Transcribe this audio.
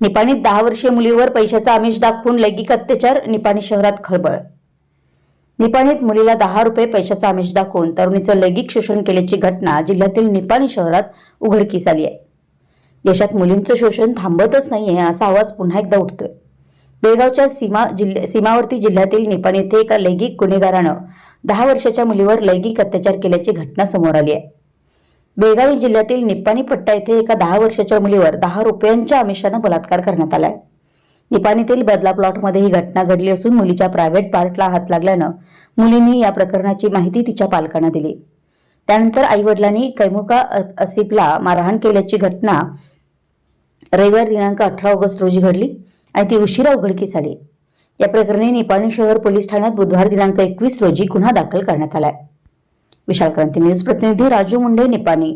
निपाणीत दहा वर्षीय मुलीवर पैशाचा आमिष दाखवून लैंगिक अत्याचार निपाणी शहरात खळबळ. निपाणीत मुलीला दहा रुपये पैशाचा आमिष दाखवून तरुणीचं लैंगिक शोषण केल्याची घटना जिल्ह्यातील निपाणी शहरात उघडकीस आली आहे. देशात मुलींचं शोषण थांबतच नाहीये असा आवाज पुन्हा एकदा उठतोय. बेळगावच्या सीमा जिल्ह्या सीमावर्ती जिल्ह्यातील निपाणी येथे एका लैंगिक गुन्हेगारानं दहा वर्षाच्या मुलीवर लैंगिक अत्याचार केल्याची घटना समोर आली आहे. बेळगावी जिल्ह्यातील निप्पाणी पट्टा येथे एका दहा वर्षाच्या मुलीवर दहा रुपयांच्या आमिषानं बलात्कार करण्यात आलाय. निपाणीतील बदला प्लॉटमध्ये ही घटना घडली असून मुलीच्या प्रायव्हेट पार्टला हात लागल्यानं मुलींनी या प्रकरणाची माहिती तिच्या पालकांना दिली. त्यानंतर आईवडिलांनी कैमुका असिफला मारहाण केल्याची घटना रविवार दिनांक अठरा ऑगस्ट रोजी घडली आणि ती उशिरा उघडकीस आली. या प्रकरणी निपाणी शहर पोलीस ठाण्यात बुधवार दिनांक एकवीस रोजी गुन्हा दाखल करण्यात आलाय. विशाल क्रांती न्यूज प्रतिनिधी राजू मुंडे निपाणी.